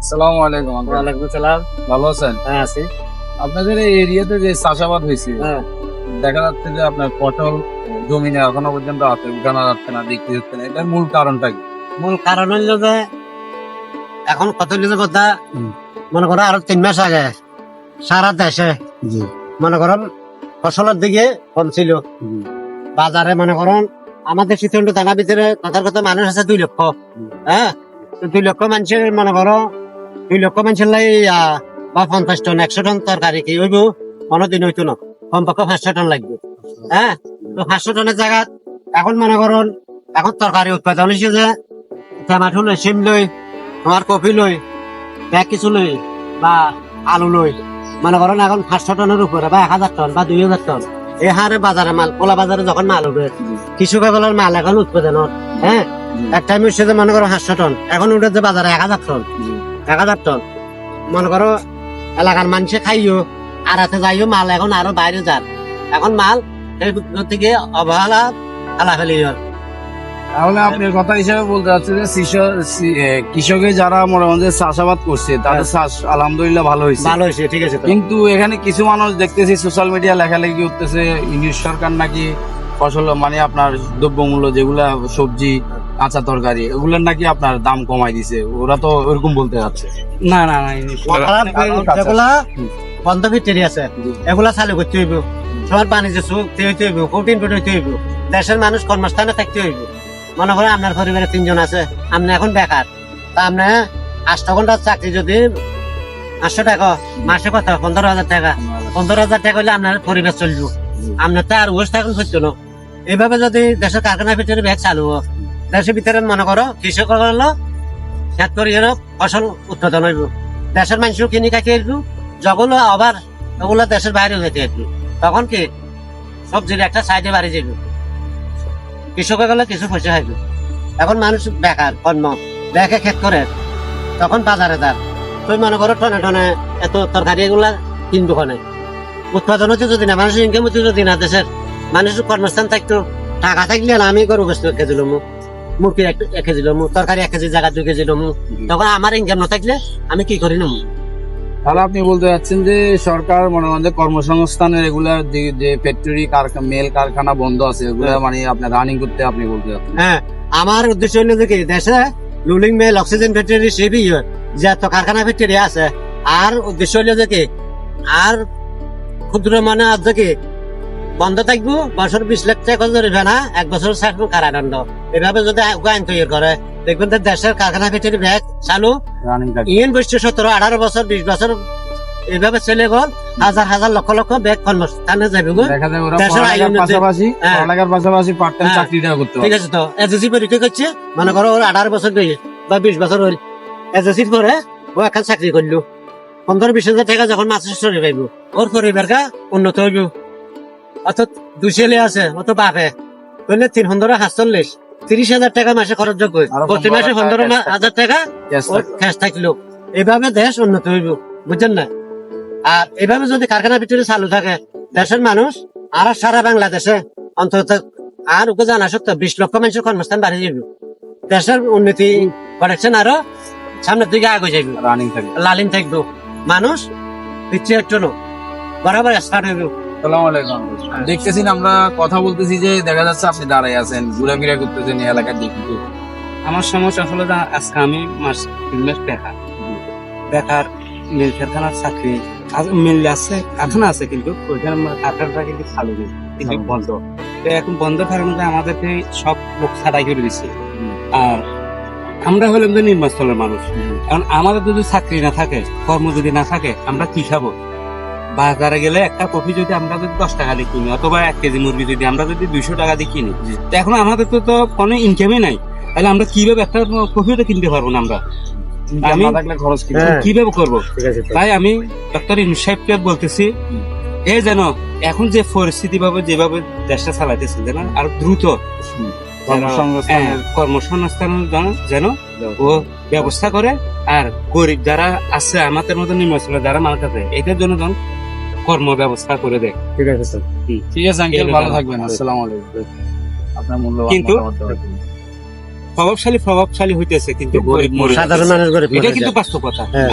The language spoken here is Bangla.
আসসালামু আলাইকুম ওয়ালাইকুম ভালো আছেন? হ্যাঁ আছি। আপনাদের এই এরিয়াতে যে চাষাবাদ হয়েছে হ্যাঁ। দেখা যাচ্ছে যে আপনার পটল জমিনে এখনও পর্যন্ত আছে উঠানো যাচ্ছে না বিক্রি হচ্ছে না। এটার মূল কারণটা কি? মূল কারণ হইল যে এখন কত কথা মনে করো আরও তিন মাস আগে সারা দেশে মনে করুন ফসলের দিকে কম ছিল। বাজারে মনে করুন আমাদের শীতন্ড থানার ভিতরে কথার কথা মানুষ আছে দুই লক্ষ। হ্যাঁ দুই লক্ষ মানুষের মনে করো দুই লক্ষ মানুষের লাই বা পঞ্চাশ টন, একশো টন তরকারি কি হইব? কোনোদিন হইতো না, কমপক্ষে পাঁচশো টন লাগবে। হ্যাঁ তো পাঁচশো টনের জায়গা এখন মনে করুন এখন তরকারি উৎপাদন হয়েছে যে, টমাটো লই সিম লই তোমার কপি লই ব্যাগ কিছু লই বা আলু লই মনে করেন এখন পাঁচশো টনের উপরে বা এক হাজার টন, বা দুই হাজার টন। এই হারে বাজারে মাল কলা বাজারে যখন মাল উঠবে কৃষকসকলের মাল এখন উৎপাদন হ্যাঁ? এক টাইম হচ্ছে যে মনে করো সাতশো টন, এখন উঠেছে বাজারে এক হাজার টন, এক হাজার টন। মনে করো এলাকার মানুষে খাইও, আর হাতে যাইও, মাল এখন আরও বাইরে যান এখন মাল সেই থেকে অবহেলা ফেলাফেলি হয় তাহলে আপনার কথা হিসেবে বলতে চাচ্ছে যে কৃষক যারা মনে মনে চাষাবাদ করছে তাদের চাষ আলহামদুলিল্লাহ ভালো হয়েছে। ভালো হয়েছে ঠিক আছে কিন্তু এখানে কিছু মানুষ দেখতেছি সোশ্যাল মিডিয়া লেখালেখি করতেছে ইংলিশ সরকার নাকি ফসল মানে আপনার দ্রব্যমূল্য যেগুলা সবজি কাঁচা তরকারি এগুলোর নাকি আপনার দাম কমাই দিছে। ওরা তো ওরকম বলতে যাচ্ছে। না না না যেগুলা হুম। বন্ধ ভিতরে আছে এগুলা চালু করতে হইব। সবার বাণিজ্য সুখ হইতে হইব কঠিন হইতে হইব। দেশের মানুষ কর্মস্থানে থাকতে হইব। মনে করো আপনার পরিবারে তিনজন আছে, আপনি এখন বেকার। তা আপনি আটশো ঘণ্টার চাকরি যদি আটশো টাকা, মাসে কত? পনেরো হাজার টাকা। পনেরো হাজার টাকা হলে আপনার পরিবার চলবে। আপনার তো আর ওয়েস্ট থাকুন হচ্ছে না। এইভাবে যদি দেশের কারখানার ভিতরে ব্যাগ চালু দেশের ভিতরে মনে করো কৃষক হলো খেত করি হলো ফসল উৎপাদন হইব। দেশের মানুষ কিনে খাইতে আসব। যখন আবার ওগুলো দেশের বাইরে যেতে আসব, তখন কি সবজির একটা সাইডে বাড়ি যাবে কৃষক গেলে কিছু পয়সা খাইবে এখন মানুষ বেকার, কর্ম ব্যাগে খেত করে। তখন বাজারে যান। তুই মনে করো টনে টনে এত তরকারি এগুলা কিনবো কোনে? উৎপাদন হচ্ছে যদি না মানুষের ইনকাম হচ্ছে যদি না, দেশের মানুষের কর্মস্থান থাকতো টাকা থাকলে না, আমি গরু গোস্ত এক কেজি লমু মুরগি কেজি লমু, তরকারি এক কেজি জায়গা দুই কেজি লমু। তখন আমার ইনকাম না থাকলে আমি কি করি নেব তাহলে আপনি বলতে চাচ্ছেন যে সরকার মনে করেন যে কর্মসংস্থানের রেগুলার যে ফ্যাক্টরি মেল কারখানা বন্ধ আছে এগুলো হ্যাঁ। মানে আপনার রানিং করতে আপনি বলতে চাচ্ছেন। হ্যাঁ আমার উদ্দেশ্য হলো যে কি দেশে রুলিং মেল অক্সিজেন ফ্যাক্টরি সেবি যে এত কারখানা ফ্যাক্টরি আছে। আর উদ্দেশ্য হলো যে কি আর ক্ষুদ্র মানে আজ যে কি বন্ধ থাকব বছর বিশ লাখ টাকা জরিবে না এক বছর থাকব কারাদণ্ড। এভাবে যদি আইন তৈরি করে দেখবেন দেশের কারখানা ফ্যাক্টরি ব্যাগ চালু। ইন বৈশ্য সতেরো আঠারো বছর বিশ বছর এভাবে চলে গেল। হাজার হাজার লক্ষ লক্ষ ব্যাগ যাবে পড়ালেখার আইন অনুযায়ী- পাশাপাশি হ্যাঁ। পাশাপাশি পার্ট টাইম হ্যাঁ। করতে ঠিক আছে তো। এসএসসি পরীক্ষা করছে। মনে করো ওর আঠারো বছর বা বিশ বছর হল এসএসসির পরে ও এখন চাকরি করল। পনেরো বিশ হাজার টাকা যখন মাসের সরে পাইব। ওর পরিবারটা উন্নত হইব। অত দুই ছেলে আছে অত বাপে। বললে তিন পনেরো সাতচল্লিশ তিরিশ হাজার টাকা মাসে খরচ যোগ্য প্রতি মাসে পনেরো হাজার টাকা ক্যাশ থাকল। এভাবে দেশ উন্নত হইব বুঝছেন না? আর এভাবে যদি কারখানার ভিতরে চালু থাকে দেশের মানুষ আর সারা বাংলাদেশে অন্তত আর ওকে জানা সত্য বিশ লক্ষ মানুষের কর্মস্থান বাড়িয়ে যাবে দেশের উন্নতি করেছেন আরও সামনের দিকে আগে যাইব। রানিং লালিন থাকব। মানুষ পিছিয়ে নো বরাবর স্টার্ট হইব। আলাইকুম। আমরা কথা বলতেছি যে দেখা যাচ্ছে আপনি দাঁড়াই আছেন ঘুরাফিরা করতেছেন এলাকার দিকে আমার সমস্যা হলো যে আজকে আমি মাস তিন মাস বেকার। বেকার মিল কারখানার চাকরি মিল আছে কারখানা আছে কিন্তু ওইখানে কারখানাটা কিন্তু চালু নেই কিন্তু বন্ধ। তো এখন বন্ধ থাকার মধ্যে আমাদেরকে সব লোক ছাড়াই করে দিচ্ছে আর আমরা হলাম যে নির্মাণস্থলের মানুষ। কারণ আমাদের যদি চাকরি না থাকে কর্ম যদি না থাকে আমরা কি খাব? বাজারে গেলে একটা কফি যদি আমরা যদি দশ টাকা দিয়ে কিনি অথবা এক কেজি মুরগি যদি আমরা যদি দুইশো টাকা দিয়ে কিনি। তো এখন আমাদের তো তো কোনো ইনকামই নাই। তাহলে আমরা কীভাবে একটা কফিও তো কিনতে পারব না আমরা? আমি- হ্যাঁ। কীভাবে করব? আছে তাই আমি ডক্টর ইনুস সাহেবকে বলতেছি এই যেন এখন যে পরিস্থিতি ভাবে যেভাবে দেশটা চালাইতেছে যেন আর দ্রুত কর্মসংস্থানের হ্যাঁ, কর্মসংস্থান যেন- ও ব্যবস্থা করে। আর গরিব যারা আছে আমাদের মতো নিম্নস্থল যারা মারা যাবে এটার জন্য কর্ম ব্যবস্থা করে দেয়। ঠিক আছে স্যার। ঠিক আছে আঙ্কেল ভালো থাকবেন আসসালামু আলাইকুম। আপনার মূল্যবান কিন্তু-। প্রভাবশালী প্রভাবশালী হইতেছে কিন্তু গরিব সাধারণ মানুষ গরিব এটা কিন্তু বাস্তবতা। বাস্তব কথা হ্যাঁ।